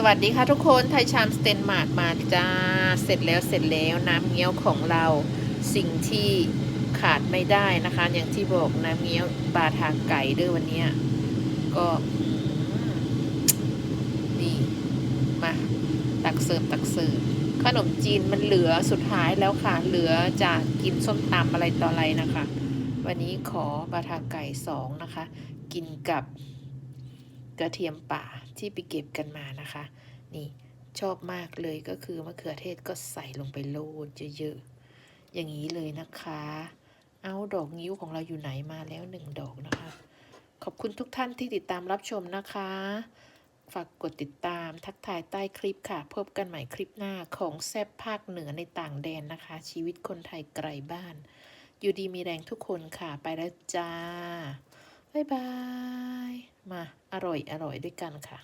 สวัสดีค่ะทุกคนไทยชามสเตนมาร์กมาจ้า เสร็จแล้วเสร็จแล้วน้ำเงี้ยวของเราสิ่งที่ขาดไม่ได้นะคะ อย่างที่บอกน้ำเงี้ยวปลาทางไก่ด้วยวันนี้ก็นี่มาตักเสิร์ฟตักเสิร์ฟขนมจีนมันเหลือสุดท้ายแล้วค่ะ เหลือจะกินส้มตำอะไรต่ออะไรนะคะ วันนี้ขอปลาทางไก่สองนะคะ กินกับ กระเทียมป่าที่ไปเก็บกันมานะคะ นี่ชอบมากเลยก็คือมะเขือเทศก็ใส่ลงไปโลดเยอะๆ อย่างนี้เลยนะคะ เอาดอกนิ้วของเราอยู่ไหนมาแล้วหนึ่งดอกนะคะ ขอบคุณทุกท่านที่ติดตามรับชมนะคะ ฝากกดติดตามทักทายใต้คลิปค่ะ พบกันใหม่คลิปหน้าของแซบภาคเหนือในต่างแดนนะคะ ชีวิตคนไทยไกลบ้าน อยู่ดีมีแรงทุกคนค่ะ ไปแล้วจ้า บ๊ายบาย มาอร่อยอร่อยด้วยกันค่ะ